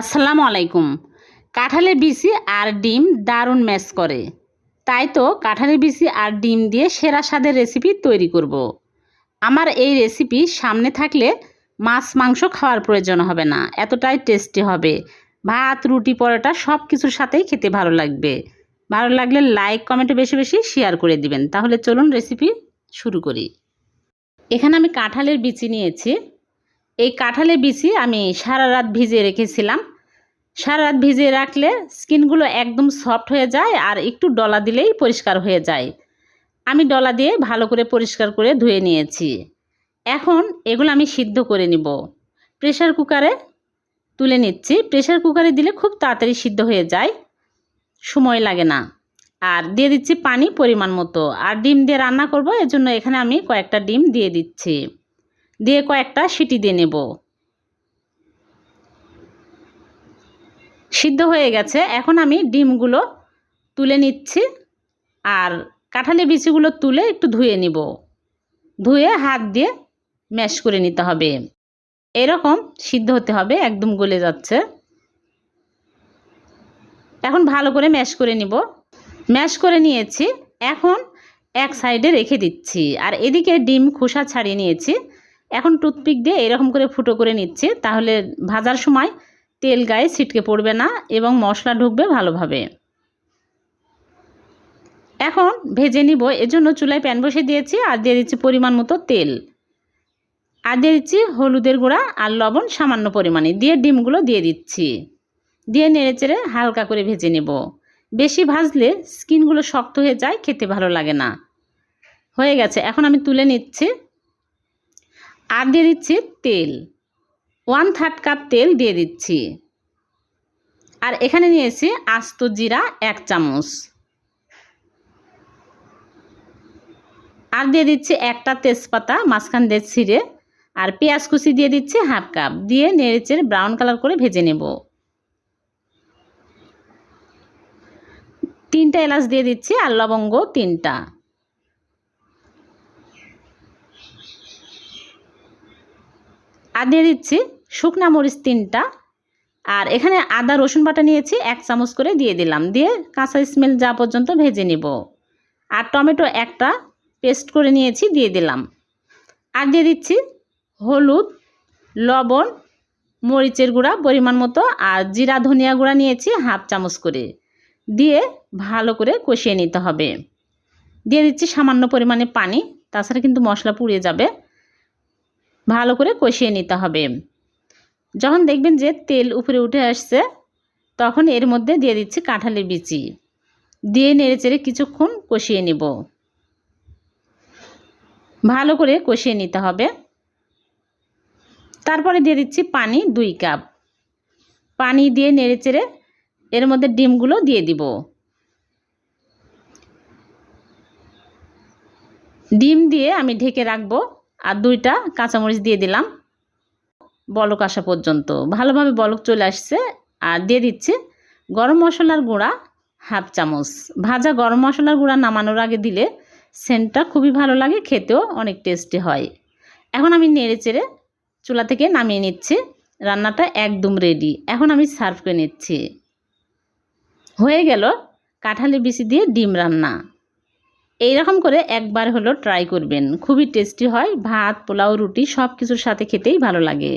আসসালামু আলাইকুম। কাঁঠালের বিচি আর ডিম দারুণ ম্যাচ করে। তাই তো কাঁঠালের বিচি আর ডিম দিয়ে সেরা স্বাদের রেসিপি তৈরি করব। আমার এই রেসিপি সামনে থাকলে মাছ, মাংস খাওয়ার প্রয়োজন হবে না, এতটাই টেস্টি হবে। ভাত, রুটি, পরোটা সব কিছুর সাথেই খেতে ভালো লাগবে। ভালো লাগলে লাইক, কমেন্টে বেশি বেশি শেয়ার করে দিবেন। তাহলে চলুন রেসিপি শুরু করি। এখানে আমি কাঁঠালের বিচি নিয়েছি। এই কাঁঠালের বিচি আমি সারা রাত ভিজিয়ে রেখেছিলাম। সারা রাত ভিজিয়ে রাখলে স্কিনগুলো একদম সফট হয়ে যায় আর একটু ডলা দিলেই পরিষ্কার হয়ে যায়। আমি ডলা দিয়ে ভালো করে পরিষ্কার করে ধুয়ে নিয়েছি। এখন এগুলো আমি সিদ্ধ করে নিব। প্রেশার কুকারে তুলে নিচ্ছি। প্রেশার কুকারে দিলে খুব তাড়াতাড়ি সিদ্ধ হয়ে যায়। সময় লাগে না। আর দিয়ে দিচ্ছি পানি পরিমাণ মতো। আর ডিম দিয়ে রান্না করব, এজন্য এখানে আমি কয়েকটা ডিম দিয়ে দিচ্ছি। দিয়ে কয়েকটা সিটি দিয়ে নেব। সিদ্ধ হয়ে গেছে। এখন আমি ডিমগুলো তুলে নিচ্ছি আর কাঁঠালি বিচিগুলো তুলে একটু ধুয়ে নিব। ধুয়ে হাত দিয়ে ম্যাশ করে নিতে হবে। এরকম সিদ্ধ হতে হবে, একদম গলে যাচ্ছে। এখন ভালো করে ম্যাশ করে নিব। ম্যাশ করে নিয়েছি। এখন এক সাইডে রেখে দিচ্ছি। আর এদিকে ডিম খোসা ছাড়িয়ে নিয়েছি। এখন টুথপিক দিয়ে এরকম করে ফুটো করে নিচ্ছি, তাহলে ভাজার সময় তেল গায়ে ছিটকে পড়বে না এবং মশলা ঢুকবে ভালোভাবে। এখন ভেজে নিব, এজন্য চুলায় প্যান বসে দিয়েছি আর দিয়ে দিচ্ছি পরিমাণ মতো তেল। আর দিয়ে দিচ্ছি হলুদের গুঁড়া আর লবণ সামান্য পরিমাণে, দিয়ে ডিমগুলো দিয়ে দিচ্ছি। দিয়ে নেড়ে চেড়ে হালকা করে ভেজে নেব। বেশি ভাজলে স্কিনগুলো শক্ত হয়ে যায়, খেতে ভালো লাগে না। হয়ে গেছে, এখন আমি তুলে নিচ্ছি আর দিয়ে দিচ্ছি তেল। ওয়ান থার্ড কাপ তেল দিয়ে দিচ্ছি। আর এখানে নিয়েছি আস্ত জিরা এক চামচ। আর দিয়ে দিচ্ছি একটা তেজপাতা, মাঝখান দিয়ে ছিঁড়ে। আর পেঁয়াজ কুচি দিয়ে দিচ্ছি হাফ কাপ দিয়ে নেড়েচেড়ে ব্রাউন কালার করে ভেজে নেব। তিনটা এলাচ দিয়ে দিচ্ছি আর লবঙ্গ তিনটা। আর দিয়ে দিচ্ছি শুকনা মরিচ তিনটা। আর এখানে আদা, রসুন বাটা নিয়েছি, এক চামচ করে দিয়ে দিলাম। দিয়ে কাঁচা স্মেল যা পর্যন্ত ভেজে নিব। আর টমেটো একটা পেস্ট করে নিয়েছি, দিয়ে দিলাম। আর দিয়ে দিচ্ছি হলুদ, লবণ, মরিচের গুঁড়া পরিমাণ মতো, আর জিরা, ধনিয়া গুঁড়া নিয়েছি হাফ চামচ করে। দিয়ে ভালো করে কষিয়ে নিতে হবে। দিয়ে দিচ্ছি সামান্য পরিমাণে পানি, তাছাড়া কিন্তু মশলা পুড়িয়ে যাবে। ভালো করে কষিয়ে নিতে হবে। যখন দেখবেন যে তেল উপরে উঠে আসছে, তখন এর মধ্যে দিয়ে দিচ্ছি কাঁঠালের বিচি। দিয়ে নেড়েচেড়ে কিছুক্ষণ কষিয়ে নিব। ভালো করে কষিয়ে নিতে হবে। তারপরে দিয়ে দিচ্ছি পানি দুই কাপ। পানি দিয়ে নেড়েচেড়ে এর মধ্যে ডিমগুলো দিয়ে দিব। ডিম দিয়ে আমি ঢেকে রাখব। আর দুইটা কাঁচামরিচ দিয়ে দিলাম। বলক আসা পর্যন্ত। ভালোভাবে বলক চলে আসছে। আর দিয়ে দিচ্ছি গরম মশলার গুঁড়া হাফ চামচ। ভাজা গরম মশলার গুঁড়া নামানোর আগে দিলে সেন্টটা খুবই ভালো লাগে, খেতেও অনেক টেস্টি হয়। এখন আমি নেড়ে চেড়ে চুলা থেকে নামিয়ে নিচ্ছি। রান্নাটা একদম রেডি এখন আমি সার্ভ করে নিচ্ছি। হয়ে গেল কাঁঠালি বিচি দিয়ে ডিম রান্না। এইরকম করে একবার হলো ট্রাই করবেন। খুবই টেস্টি হয়। ভাত, পোলাও, রুটি সব কিছুর সাথে খেতেই ভালো লাগে।